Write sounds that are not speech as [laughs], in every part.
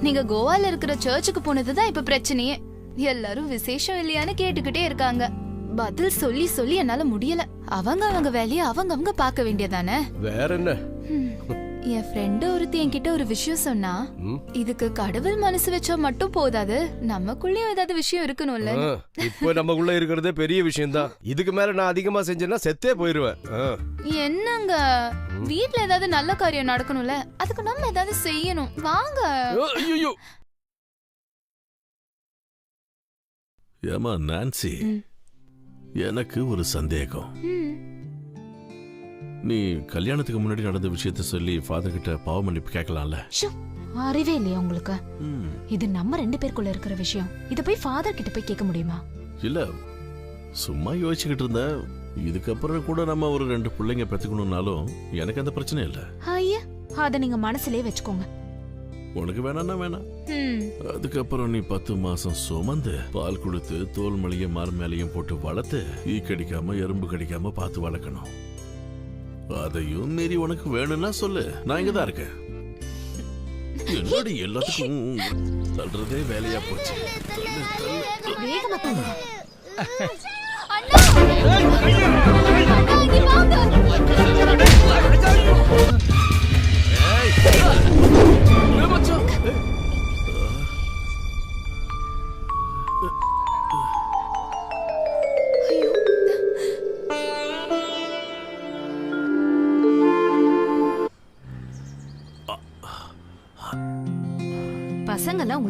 நீங்க கோவால இருக்கிற சர்ச்சுக்கு போனதுதான் இப்ப பிரச்சனையே. எல்லாரும் விசேஷம் இல்லையான்னு கேட்டுக்கிட்டே இருக்காங்க. பதில் சொல்லி சொல்லி என்னால முடியல. அவங்க அவங்க வேலையை அவங்க அவங்க பார்க்க வேண்டியதானே? வேற என்ன. என் ஃப்ரெண்டு ஒருத்தி என்கிட்ட ஒரு விஷயம் சொன்னா? இதுக்கு கடவுள் மனசு வச்சா மட்டும் போதாது நமக்குள்ளயும் ஏதாவது விஷயம் இருக்கணும்ல? இப்போ நமக்குள்ள இருக்கிறதே பெரிய விஷயம்தான். இதுக்கு மேல நான் அதிகமா செஞ்சேன்னா செத்தே போயிருவேன். என்னங்க? வீட்ல ஏதாவது நல்ல காரியம் நடக்கணும்ல? அதுக்கு நம்ம ஏதாவது செய்யணும். வாங்க. ஐயோ, ஏமா நான்சி. எனக்கு ஒரு சந்தேகம். நீ கல்யாணத்துக்கு முன்னாடி நடந்த விஷயத்த சொல்லி ஃபாதர் கிட்ட பாவ மன்னிப்பு கேட்கலாம்ல? அறிவே இல்லையா உங்களுக்கு. இது நம்ம ரெண்டு பேருக்குள்ள இருக்கிற விஷயம். இத போய் ஃபாதர் கிட்ட போய் கேட்க முடியுமா? இல்ல சும்மா யோசிச்சுக்கிட்டு இருந்தேன் இதுக்கப்புறம் கூட நம்ம ஒரு ரெண்டு பிள்ளைங்க பெத்துக்கணும்னாலும் எனக்கு அந்த பிரச்சனை இல்ல. ஐயா அத நீங்க மனசுலயே வச்சுக்கோங்க. உனக்கு வேணாம்னா வேணாம். அதுக்கப்புறம் நீ பத்து மாசம் சுமந்து பால் கொடுத்து தோல் மளிகை மார் மேலையும் போட்டு வளர்த்து ஈ கடிக்காம எறும்பு கடிக்காம பார்த்து வளர்க்கணும். அதையும் மீறி உனக்கு வேணும்னா சொல்லு நான் இங்கதான் இருக்கேன் என்னடி எல்லாத்துக்கும் தள்ளுறதே வேலையா போச்சு தள்ளு, தள்ளு.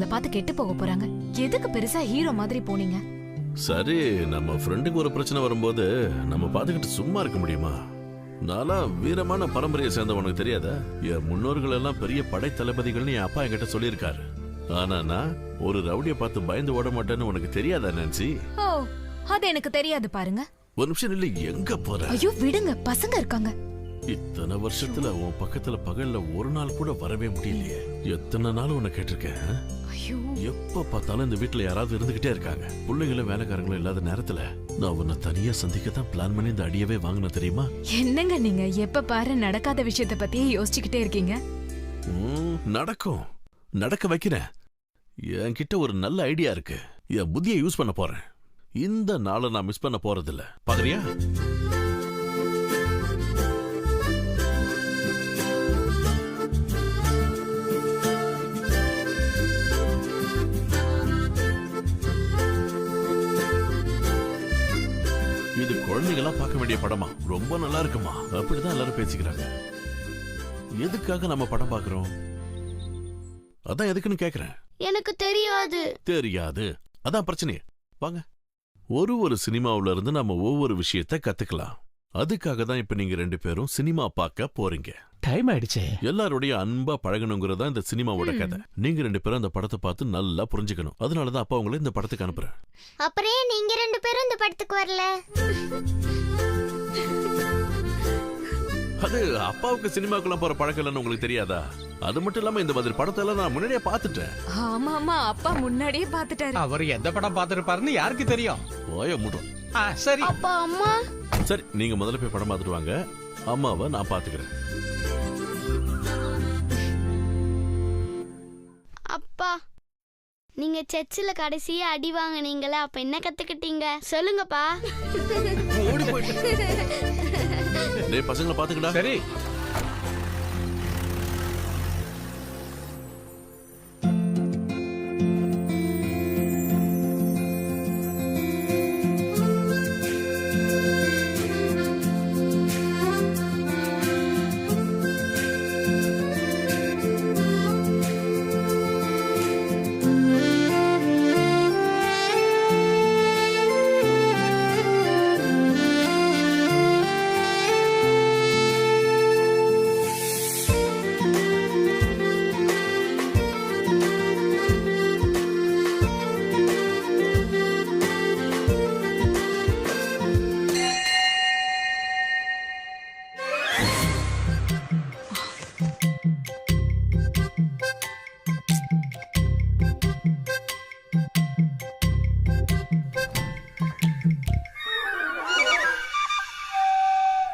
உங்களை பார்த்து கெட்டு போக போறாங்க. எதுக்கு பெருசா ஹீரோ மாதிரி போனீங்க? சரி நம்ம ஃப்ரெண்டுக்கு ஒரு பிரச்சனை வரும்போது நம்ம பார்த்துக்கிட்டு சும்மா இருக்க முடியுமா? நான்லாம் வீரமான பரம்பரையை சேர்ந்தவனுக்கு தெரியாதா? என் முன்னோர்கள் எல்லாம் பெரிய படை தளபதிகள்னு என் அப்பா என்கிட்ட சொல்லியிருக்காரு. ஆனா நான் ஒரு ரவுடியை பார்த்து பயந்து ஓட மாட்டேன்னு உனக்கு தெரியாதா நான்சி ஓ அது எனக்கு தெரியாது பாருங்க. ஒரு நிமிஷம் இல்லை எங்க போற? ஐயோ விடுங்க பசங்க இருக்காங்க. இத்தனை வருஷத்துல உன் பக்கத்துல பகல்ல ஒரு நாள் கூட வரவே முடியலையே. எத்தனை நாள் உன்னை கேட்டிருக்கேன் எப்ப பார்த்தாலும் இந்த வீட்டுல யாராவது இருந்துகிட்டே இருக்காங்க. பிள்ளைங்களும் வேலைக்காரங்களும் இல்லாத நேரத்துல நான் உன்னை தனியா சந்திக்க தான் பிளான் பண்ணி இந்த அடியவே வாங்கின தெரியுமா? என்னங்க நீங்க? எப்ப பாரு நடக்காத விஷயத்த பத்தியே யோசிச்சுக்கிட்டே இருக்கீங்க. நடக்கும். நடக்க வைக்கிறேன். என்கிட்ட ஒரு நல்ல ஐடியா இருக்கு. என் புத்தியை யூஸ் பண்ண போறேன். இந்த நாளை நான் மிஸ் பண்ண போறதில்ல. பாக்குறியா இது குழந்தைங்களாம் பார்க்க வேண்டிய படமா? ரொம்ப நல்லா இருக்குமா? அப்படிதான் எல்லாரும் பேசிக்கிறாங்க. எதுக்காக நம்ம படம் பார்க்கறோம்? அதான் எதுக்குன்னு கேக்குறேன். எனக்கு தெரியாது. தெரியாது. அதான் பிரச்சனையே. வாங்க. ஒரு ஒரு சினிமாவுல இருந்து நம்ம ஒவ்வொரு விஷயத்த கத்துக்கலாம். அதுக்காக தான் இப்ப நீங்க ரெண்டு பேரும் சினிமா பார்க்க போறீங்க. டைம் ஆயிடுச்சே. எல்லாருடைய அன்பா பழகணுங்கிறதா இந்த சினிமாவோட கதை. நீங்க ரெண்டு பேரும் அந்த படத்தை பார்த்து நல்லா புரிஞ்சுக்கணும். அதனாலதான் அப்பா உங்களை இந்த படத்துக்கு அனுப்புறேன். அப்புறம் ஏன் நீங்க ரெண்டு பேரும் இந்த படத்துக்கு வரல. அது அப்பாவுக்கு சினிமாக்குலாம் போற பழக்கம் இல்லைன்னு உங்களுக்கு தெரியாதா? அது மட்டும் இல்லாம இந்த மாதிரி படத்தை எல்லாம் நான் முன்னாடியே பார்த்துட்டேன். ஆமா ஆமா அப்பா முன்னாடியே பாத்துட்டாரு அவர் எந்த படம் பார்த்திருப்பாருன்னு யாருக்கு தெரியும்? ஓய மூடும் ஆ, சரி. அப்பா அம்மா? சரி நீங்க முதல்ல போய் படம் பார்த்துட்டு வாங்க. அம்மாவை நான் பாத்துக்கிறேன் அப்பா நீங்க சர்ச்சில் கடைசியா அடி வாங்குனீங்களே அப்ப என்ன கத்துக்கிட்டீங்க? சொல்லுங்கப்பா. ஓடி போயிட்டு. டேய் பசங்களை பாத்துக்கடா சரி.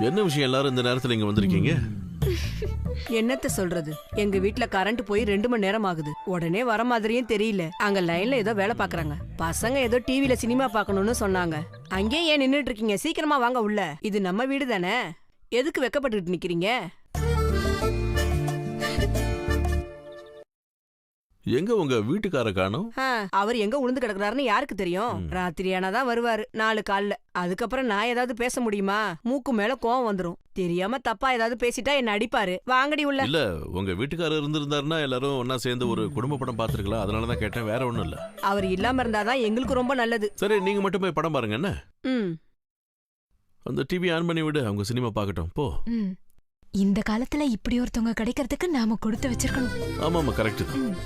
என்ன விஷயம் எல்லாரும் இந்த நேரத்துல இங்க வந்திருக்கீங்க? என்னத்த சொல்றது? எங்க வீட்ல கரண்ட் போய் ரெண்டு மணி நேரம் ஆகுது. உடனே வர மாதிரியும் தெரியல. அங்க லைன்ல ஏதோ வேலை பாக்குறாங்க. பசங்க ஏதோ டிவில சினிமா பாக்கணும்னு சொன்னாங்க. அங்கேயே ஏன் நின்னுட்டு இருக்கீங்க? சீக்கிரமா வாங்க உள்ள. இது நம்ம வீடு தானே? எதுக்கு வெக்கப்பட்டுட்டு நிக்கிறீங்க? எங்க உங்க வீட்டுக்கார காணோம்? அவர் எங்க உளுந்து கிடக்குறாருன்னு யாருக்கு தெரியும். ராத்திரி ஆனாதான் வருவாரு நாலு கால்ல. அதுக்கப்புறம் நான் ஏதாவது பேச முடியுமா? மூக்கு மேல கோவம் வந்துரும். தெரியாம தப்பா ஏதாவது பேசிட்டா என்ன அடிப்பாரு? வாங்கடி உள்ள. இல்ல உங்க வீட்டுக்காரர் இருந்திருந்தாருன்னா எல்லாரும் ஒன்னா சேர்ந்து ஒரு குடும்ப படம் பார்த்திருக்கலாம். அதனாலதான் கேட்டேன் வேற ஒண்ணும் இல்ல. அவர் இல்லாம இருந்தாதான் எங்களுக்கு ரொம்ப நல்லது. சரி நீங்க மட்டும் போய் படம் பாருங்க என்ன? ம். அந்த டிவி ஆன் பண்ணி விடு அவங்க சினிமா பார்க்கட்டும். போ. ம். இந்த காலத்துல இப்படி ஒருத்தவங்க கிடைக்கிறதுக்கு நாம கொடுத்து வச்சிருக்கணும். ஆமா ஆமா கரெக்ட் தான்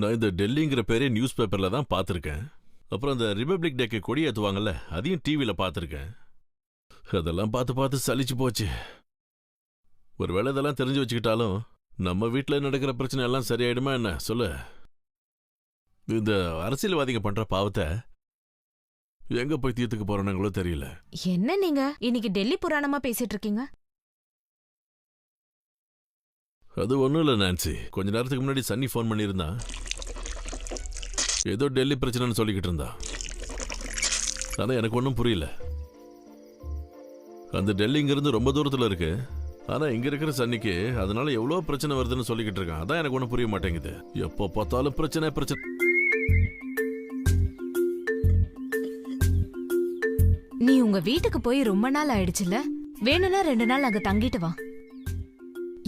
நான் இந்த டெல்லிங்கிற பேரே நியூஸ் பேப்பர்ல தான் பார்த்துருக்கேன். அப்புறம் அந்த ரிபப்ளிக் டேக்கு கொடி ஏற்றுவாங்கல்ல அதையும் டிவியில பார்த்துருக்கேன். அதெல்லாம் பார்த்து பார்த்து சலிச்சு போச்சு. ஒருவேளை இதெல்லாம் தெரிஞ்சு வச்சுக்கிட்டாலும் நம்ம வீட்டில் நடக்கிற பிரச்சனை எல்லாம் சரியாயிடுமா என்ன? சொல்லு. இந்த அரசியல்வாதிங்க பண்ற பாவத்தை எங்க போய் தீர்த்துக்க போறானுங்களோ தெரியல. என்ன நீங்க? இன்னைக்கு டெல்லி புராணமா பேசிட்டு இருக்கீங்க? அது ஒன்றும் இல்லை நான்சி. கொஞ்ச நேரத்துக்கு முன்னாடி சன்னி ஃபோன் பண்ணியிருந்தா. ஏதோ டெல்லி பிரச்சனைன்னு சொல்லிக்கிட்டு இருந்தா. ஆனால் எனக்கு ஒன்றும் புரியல. அந்த டெல்லி இங்கேருந்து ரொம்ப தூரத்தில் இருக்கு. ஆனால் இங்கே இருக்கிற சன்னிக்கு அதனால எவ்வளோ பிரச்சனை வருதுன்னு சொல்லிக்கிட்டு இருக்கான். அதான் எனக்கு ஒன்றும் புரிய மாட்டேங்குது. எப்போ பார்த்தாலும் பிரச்சனை பிரச்சனை. நீ உங்க வீட்டுக்கு போய் ரொம்ப நாள் ஆயிடுச்சுல? வேணும்னா ரெண்டு நாள் அங்க தங்கிட்டு வா.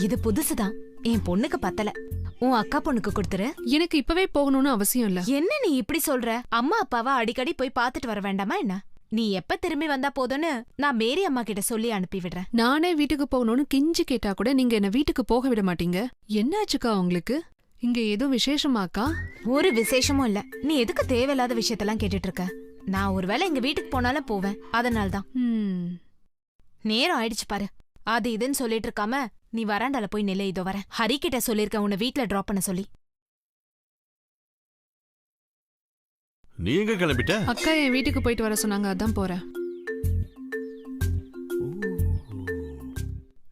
இது புதுசுதான். என் பொண்ணுக்கு பத்தல. உன் அக்கா பொண்ணுக்கு கொடுத்துரு. எனக்கு இப்பவே போகணும்னு அவசியம் இல்ல. என்ன நீ இப்படி சொல்ற? அம்மா அப்பாவா அடிக்கடி போய் பார்த்துட்டு வர வேண்டாமா என்ன? நீ எப்ப திரும்பி வந்தா போதும்னு நான் மேரி அம்மா கிட்ட சொல்லி அனுப்பி விடுறேன். நானே வீட்டுக்கு போகணும்னு கிஞ்சி கேட்டா கூட நீங்க என்ன வீட்டுக்கு போக விட மாட்டீங்க. என்னாச்சுக்கா உங்களுக்கு? இங்க ஏதோ விசேஷமாக்கா ஒரு விசேஷமும் இல்ல. நீ எதுக்கு தேவையில்லாத விஷயத்தெல்லாம் கேட்டுட்டு இருக்க நான் ஒருவேளை எங்க வீட்டுக்கு போனாலும் போவேன். அதனால தான் ம் நேரம் ஆயிடுச்சு பாரு. அது இதுன்னு சொல்லிட்டு இருக்காம நீ வராண்டால போய் நிலை இதோ வரேன். ஹரி கிட்ட சொல்லிருக்க உன்னை வீட்ல டிராப் பண்ண சொல்லி. நீ எங்க கிளம்பிட்ட? அக்கா என் வீட்டுக்கு போயிட்டு வர சொன்னாங்க அதான் போறேன்.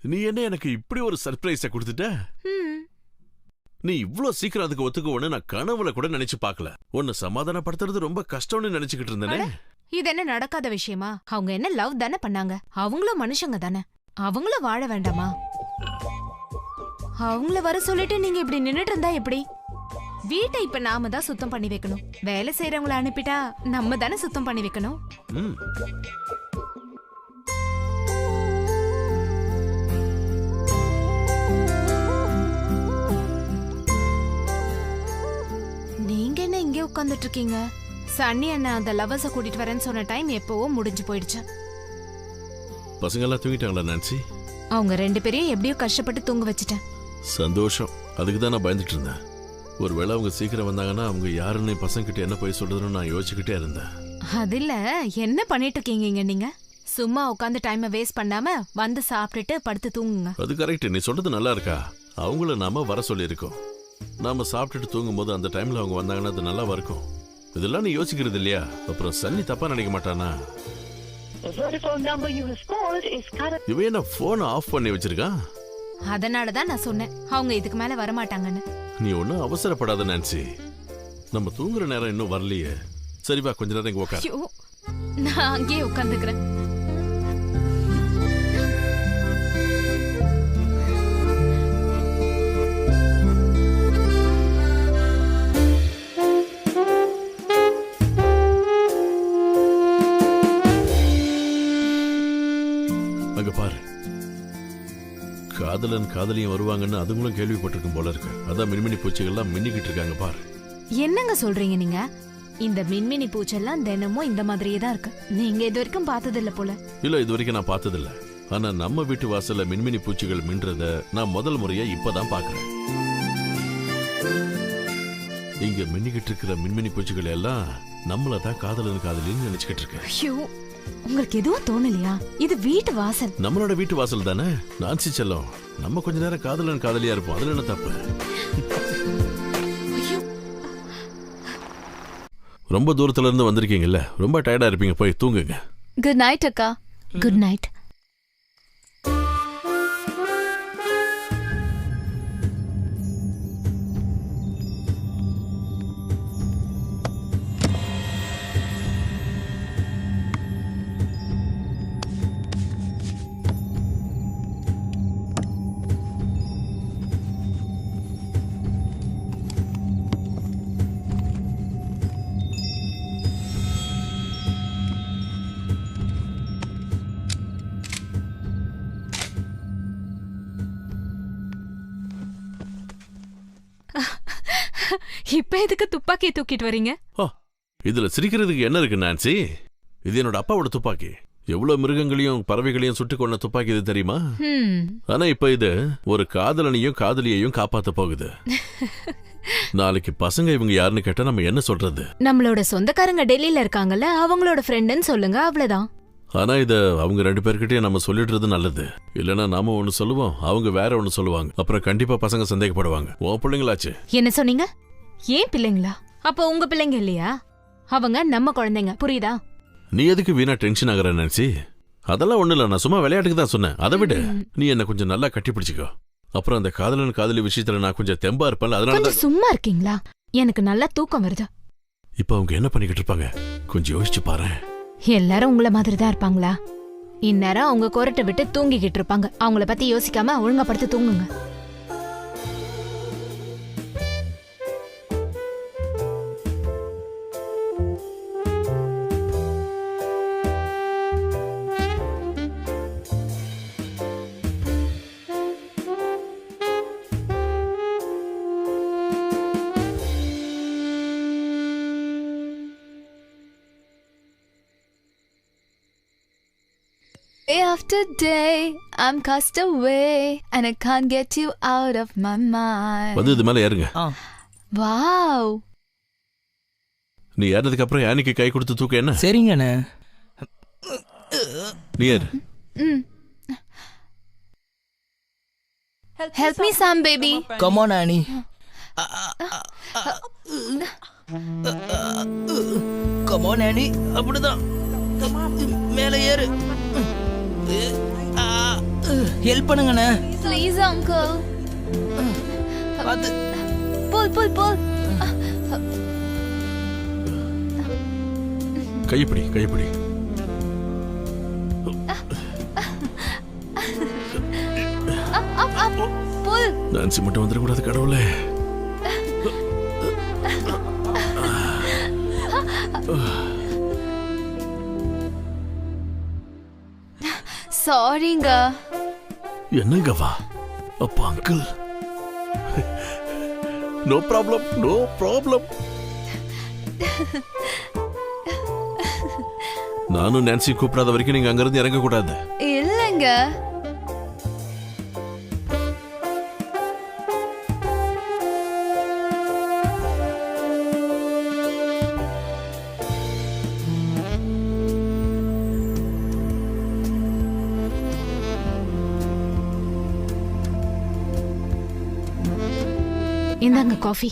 நீ என்ன எனக்கு இப்படி ஒரு சர்ப்ரைஸை கொடுத்துட்ட? ம், நீ இவ்ளோ சீக்கிரம் அதுக்கு ஒத்துக்குவோன்னு நான் கனவுல கூட நினைச்சு பார்க்கல. உன்னை சமாதானப்படுத்துறது ரொம்ப கஷ்டம்னு நினைச்சுக்கிட்டு இருந்தேனே. இது என்ன நடக்காத விஷயமா? அவங்க என்ன லவ் தானே பண்ணாங்க? அவங்களும் மனுஷங்க தானே? அவங்களும் வாழ வேண்டாமா? அவங்கள வர சொல்லிட்டு நீங்க இப்படி நின்னுட்டு இருந்தா எப்படி? வீட்டை இப்ப நாம தான் சுத்தம் பண்ணி வைக்கணும். வேலை செய்யறவங்கள அனுப்பிட்டா நம்ம தானே சுத்தம் பண்ணி வைக்கணும். நீங்க என்ன இங்கே உட்கார்ந்துட்டு இருக்கீங்க? சன்னி அண்ணன் அந்த லவ்வர்ஸ கூட்டிட்டு வரேன்னு சொன்ன டைம் எப்பவோ முடிஞ்சு போயிடுச்சு. பசங்க எல்லாம் தூங்கிட்டாங்களா நான்சி? அவங்க ரெண்டு பேரையும் எப்படியோ கஷ்டப்பட்டு தூங்க வச்சுட்டேன். சந்தோஷம். அதுக்கு தான் நான் பயந்துட்டு இருந்தேன். ஒருவேளை அவங்க சீக்கிரம் வந்தாங்கன்னா அவங்க யாருன்னு பசங்க கிட்ட என்ன போய் சொல்றதுன்னு நான் யோசிச்சுக்கிட்டே இருந்தேன். அது இல்ல என்ன பண்ணிட்டு இருக்கீங்க இங்க நீங்க? சும்மா உட்காந்து டைமை வேஸ்ட் பண்ணாம வந்து சாப்பிட்டுட்டு படுத்து தூங்குங்க. அது கரெக்ட் நீ சொல்றது நல்லா இருக்கா? அவங்கள நாம வர சொல்லியிருக்கோம். நாம சாப்பிட்டுட்டு தூங்கும்போது அந்த டைம்ல அவங்க வந்தாங்கன்னா அது நல்லாவா இருக்கும்? இதெல்லாம் நீ யோசிக்கிறது இல்லையா? அப்புறம் சன்னி தப்பா நினைக்க மாட்டானா? இவன் என்ன போனை ஆஃப் பண்ணி வச்சிருக்கான்? அதனால தான் நான் சொன்னேன். அவங்க இதுக்கு மேல வரமாட்டாங்கன்னு. நீ ஒன்றும் அவசரப்படாத நான்சி. நம்ம தூங்குற நேரம் இன்னும் வரலையே. சரி வா கொஞ்ச நேரம் இங்க உட்கார் ஐயோ நான் அங்கேயே உட்காந்துக்கிறேன் அங்க பாரு. காதலன் காதலியும் வருவாங்கன்னு அதுங்களும் கேள்விப்பட்டிருக்கும் போல இருக்கு. அதான் மின்மினி பூச்சிகள்லாம் மின்னிக்கிட்டு இருக்காங்க பாரு. என்னங்க சொல்றீங்க நீங்க? இந்த மின்மினி பூச்செல்லாம் தினமும் இந்த மாதிரியே தான் இருக்கு. நீங்க இது வரைக்கும் பார்த்தது இல்ல போல. இல்ல இது வரைக்கும் நான் பார்த்ததில்ல. ஆனா நம்ம வீட்டு வாசல்ல மின்மினி பூச்சிகள் மின்றத நான் முதல் முறையா இப்பதான் பாக்குறேன். இங்க மின்னிக்கிட்டு இருக்கிற மின்மினி பூச்சிகள் எல்லாம் நம்மள தான் காதலன் காதலின்னு நினைச்சுக்கிட்டு இருக்கு. ஐயோ உங்களுக்கு எதுவும் தோணலையா? இது வீட்டு வாசல். நம்மளோட வீட்டு வாசல் தானே? நான்சி செல்லம் நம்ம கொஞ்ச நேரம் காதலன் காதலியா இருப்போம். அதுல என்ன தப்பு? ரொம்ப தூரத்துல இருந்து வந்திருக்கீங்கல்ல. ரொம்ப டயர்டா இருப்பீங்க. போய் தூங்குங்க. குட் நைட் அக்கா. குட் நைட் இப்ப எதுக்கு துப்பாக்கியை தூக்கிட்டு வரீங்க? இதுல சிரிக்கிறதுக்கு என்ன இருக்கு நான்சி? இது என்னோட அப்பாவோட துப்பாக்கி. எவ்வளவு மிருகங்களையும் பறவைகளையும் சுட்டு கொண்ட துப்பாக்கி இது தெரியுமா? ஆனா இப்ப இது ஒரு காதலனையும் காதலியையும் காப்பாத்த போகுது. [laughs] நாளைக்கு பசங்க இவங்க யாருன்னு கேட்டா நம்ம என்ன சொல்றது? நம்மளோட சொந்தக்காரங்க டெல்லியில இருக்காங்கல்ல அவங்களோட ஃப்ரெண்டுன்னு சொல்லுங்க அவ்வளவுதான். ஆனா இத அவங்க ரெண்டு பேர்கிட்டயும் நம்ம சொல்லிடுறது நல்லது. இல்லனா நாம ஒண்ணு சொல்லுவோம் அவங்க வேற ஒண்ணு சொல்லுவாங்க. அப்புறம் கண்டிப்பா பசங்க சந்தேகப்படுவாங்க. உன் பிள்ளைங்களாச்சு. என்ன சொன்னீங்க? ஏன் பிள்ளைங்களா? அப்ப உங்க பிள்ளைங்க இல்லையா? அவங்க நம்ம குழந்தைங்க. புரியுதா? நீ எதுக்கு வீணா டென்ஷன் ஆகுற நினைச்சி அதெல்லாம் ஒண்ணு இல்ல. நான் சும்மா விளையாட்டுக்கு தான் சொன்னேன். அதை விட. நீ என்ன கொஞ்சம் நல்லா கட்டி பிடிச்சுக்கோ. அப்புறம் அந்த காதலன் காதலி விஷயத்துல நான் கொஞ்சம் தெம்பா இருப்பேன்ல அதனால கொஞ்சம் சும்மா இருக்கீங்களா? எனக்கு நல்லா தூக்கம் வருது. இப்ப அவங்க என்ன பண்ணிக்கிட்டு இருப்பாங்க? கொஞ்சம் யோசிச்சு பாரு எல்லாரும் உங்கள மாதிரி தான் இருப்பாங்களா? இந்நேரம் அவங்க கொரட்டை விட்டு தூங்கிக்கிட்டு இருப்பாங்க. அவங்கள பத்தி யோசிக்காம ஒழுங்கா படுத்து தூங்குங்க. Day after day, I'm cast away, and I can't get you out of my mind. வந்து இது மேல ஏறுங்க Wow. நீ ஏறினதுக்கு அப்புறம் யானைக்கு கை கொடுத்து தூக்க என்ன? சரிங்கண்ணே. நீ ஏறு. Help me, Sam, baby. Come on Annie come on Annie அப்படிதான். மேலே ஏறு. ஹெல்ப் பண்ணுங்கண்ணே Please, uncle. பார்த்து Pull, pull, pull. கைப்பிடி கைப்பிடி Up, up. Pull. நான்சி மட்டும் வந்துடக்கூடாது கடவுளே சாரிங்க என்னங்க வா? அப்பா uncle no problem no problem நானும் நான்சி கூப்பிடாத வரைக்கும் நீங்க அங்கிருந்து இறங்க கூடாது இல்லைங்க. இந்தாங்க காஃபி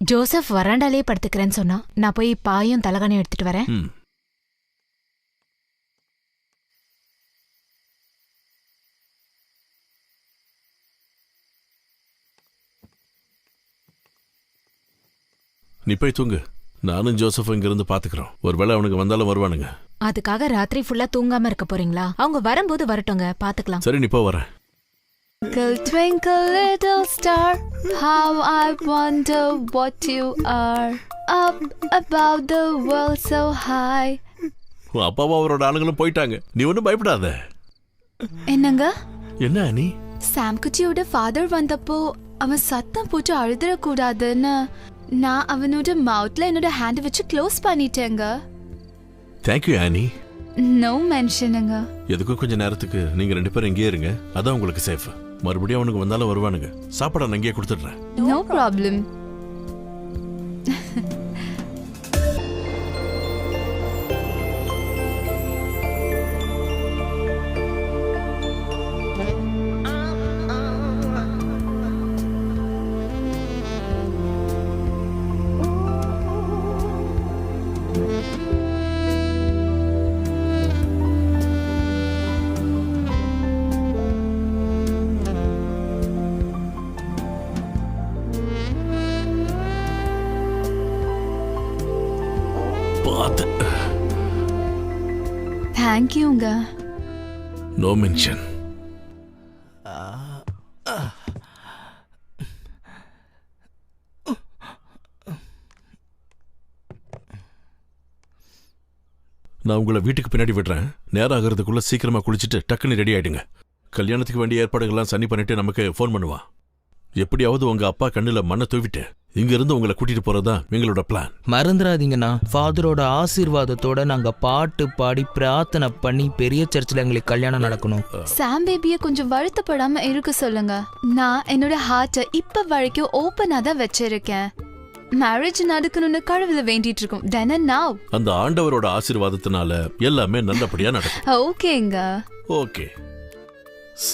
ஜோசப் வராண்டாலே படுத்துக்கிறேன்னு சொன்னா நான் போய் பாயும் தலகாணியும் எடுத்துட்டு வரேன். ம். நீ போய் தூங்கு. நானும் ஜோசப் இங்கிருந்து பாத்துக்கிறோம். ஒருவேளை அவனுக்கு வந்தாலும் வருவானுங்க. அதுக்காக ராத்திரி ஃபுல்லா தூங்காம இருக்க போறீங்களா? அவங்க வரும்போது வரட்டுங்க பாத்துக்கலாம். சரி நீ போ வரேன். Twinkle, twinkle, little star, how I wonder what you are. Up above the world so high. உன் அப்பாவும் அவரோட ஆளுங்களும் போயிட்டாங்க. நீ ஒன்றும் பயப்படாத. என்னங்க? என்ன நீ சாம் குச்சியோட ஃபாதர் வந்தப்போ அவன் சத்தம் போட்டு அழுதுறக்கூடாதுன்னு நான் அவனோட மவுத்ல என்னோட ஹேண்ட் வச்சு க்ளோஸ் பண்ணிட்டேங்க. தேங்க்யூ ஆனி நோ மென்ஷனுங்க எதுக்கும் கொஞ்ச நேரத்துக்கு நீங்க ரெண்டு பேரும் இங்கேயே இருங்க. அதான் உங்களுக்கு சேஃப் மறுபடியும் அவனுக்கு வந்தாலும் வருவானுங்க. சாப்பாடு நான் அங்கேயே கொடுத்துட்றேன். நோ ப்ராப்ளம் [laughs] தேங்க்யூங்க. No mention. நான் உங்களை வீட்டுக்கு பின்னாடி விடுறேன். நேரம் ஆகிறதுக்குள்ள சீக்கிரமா குளிச்சுட்டு டக்குன்னு ரெடி ஆயிடுங்க. கல்யாணத்துக்கு வேண்டிய ஏற்பாடுகள்லாம் சனி பண்ணிட்டு நமக்கு ஃபோன் பண்ணுவான். எப்படியாவது உங்க அப்பா கண்ணுல மண்ணை தூவிட்டு இங்க இருந்து உங்களை கூட்டிட்டு போறதுதான் எங்களோட பிளான் மறந்துடாதீங்கண்ணா ஃபாதரோட ஆசீர்வாதத்தோட நாங்க பாட்டு பாடி பிரார்த்தனை பண்ணி பெரிய சர்ச்சில் எங்களுக்கு கல்யாணம் நடக்கணும். சாம் பேபிய கொஞ்சம் வருத்தப்படாம இருக்க சொல்லுங்க. நான் என்னோட ஹார்ட்டை இப்ப வரைக்கும் ஓப்பனா தான் வச்சிருக்கேன். மேரேஜ் நடக்கணும்னு கடவுளை வேண்டிட்டு இருக்கோம். தென் நாவ் அந்த ஆண்டவரோட ஆசீர்வாதத்தினால எல்லாமே நல்லபடியா நடக்கும். ஓகேங்க. ஓகே.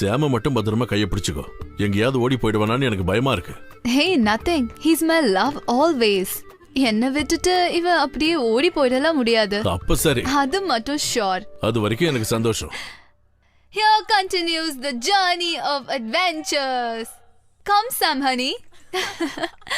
சேம மட்டும் பத்திரமா கையை பிடிச்சுக்கோ. எங்கேயாவது ஓடி போயிடுவானான்னு எனக்கு பயமா இருக்கு. Hey nothing he's my love always என்ன விட்டுட்டு இவன் அப்படியே ஓடி போயிடலாம் முடியாது. அப்ப சரி. அது மட்டும் ஷோர் அது வரைக்கும் எனக்கு சந்தோஷம். Here continues the journey of adventures. Come, Sam, honey. [laughs]